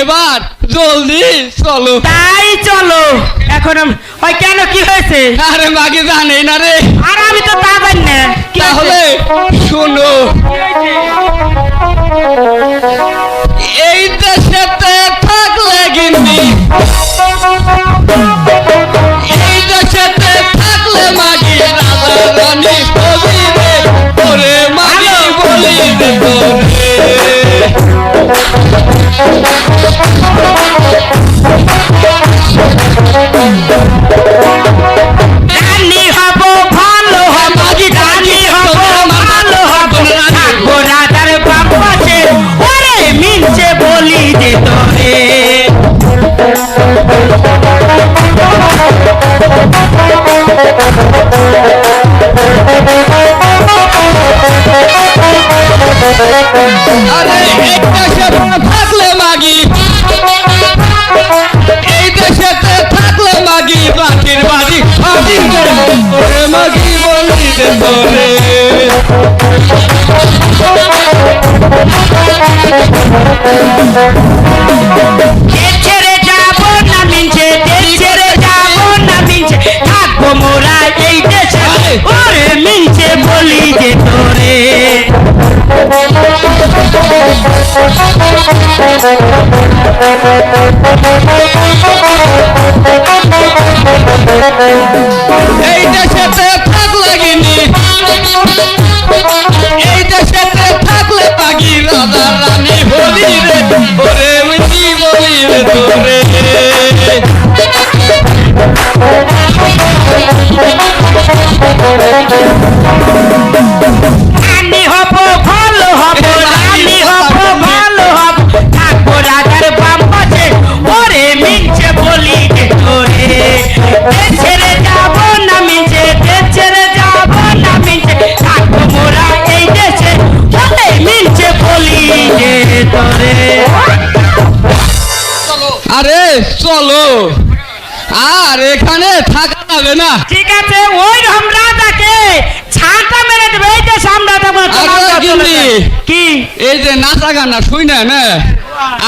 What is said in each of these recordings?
এবার জলদি চলো। তাই চলো। এখন ওই কেন কি হয়েছে? আরে মাকে জানে না রে। থাকলে মাগি। এই দেশেতে থাকলে মাগি বাকির বাড়ি মাগি বলি রে তোরে। দেশ এই দেশেতে থাকলে গিনি এই দেশেতে থাকলে মাগি রাজা রানী বলি রে ওরে মাগি বলি রে তোরে রানী চলো। আর এখানে থাকা যাবে না। ঠিক আছে ওই রকম রাজাকে ছাঁটা মেরে দেবে। এই দেশ আমরা দেবো না, তোমার আরে দেশ চলে গিন্নি। যায়। কি? এই যে নাচা গানা শুই না না?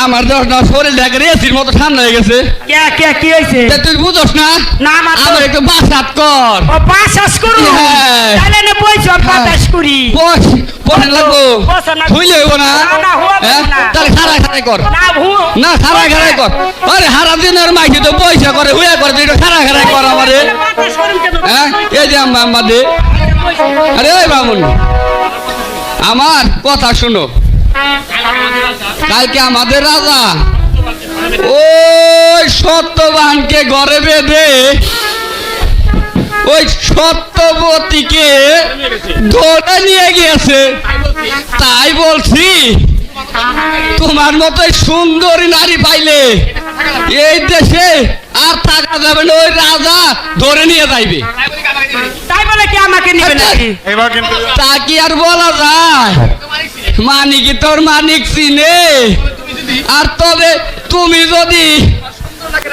আমার দশ না শরীর দেখে এসির মতো ঠান্ডা হয়ে গেছে। কে কে কি হয়েছে? তুই বুঝোস না? না আমার একটু বাসাত কর। বাসাস করু হ্যাঁ। তাহলে না বাতাস করি। বস বসে লাগবো। বসে হইব না। না, না, হইবো? না। তাহলে খাড়াই খাড়াই কর। না ভু না খাড়াই খাড়াই কর। আরে হারা দিনের মাইকে তো পয়সা করে হুয়া করে তুই একটু খাড়াই খাড়াই কর আমারে। বাতাস করুন কেন? হ্যাঁ? এই যে আম্মা আম্মা দে। আরে বামুন। আমার কথা শোনো। কালকে আমাদের রাজা ওই সত্যবানকে ঘরে বেঁধে ওই সত্যবতীকে ধরে নিয়ে গিয়েছে। তাই বলছি তোমার মতো সুন্দরী নারী পাইলে এই দেশে আর থাকা যাবে না ওই রাজা ধরে নিয়ে যাইবে। তাই বলে কি আমাকে নিবে নাকি? তা কি আর বলা যায়? মানিক তোর মানিক চিনে। আর তবে তুমি যদি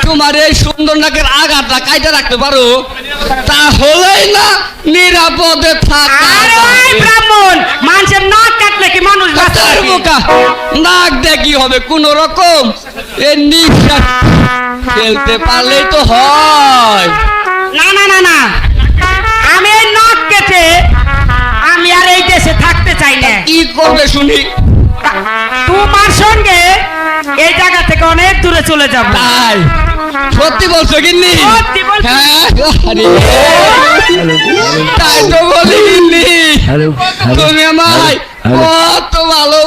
তোমার এই সুন্দর নাকের আঘাতটা কাইটা রাখতে পারো তাহলেই না নিরাপদে থাকা আরে ওই ব্রাহ্মণ মানুষের নাক কাটলে কি মানুষ নাক দেখি হবে? কোন রকম এ নিঃশ্বাস ফেলতে পারলেই তো হয়। না না না না। আমি এই নাক কেটে আমি আর এই দেশে থাকতে চাই না। কি করবে শুনি? তোমার সঙ্গে এই জায়গা থেকে অনেক দূরে চলে যাব। তাই। সত্যি বলছো বলছি। হ্যাঁ তাই তো বলি কিন্নি তুমি আমায় কত ভালোবাসো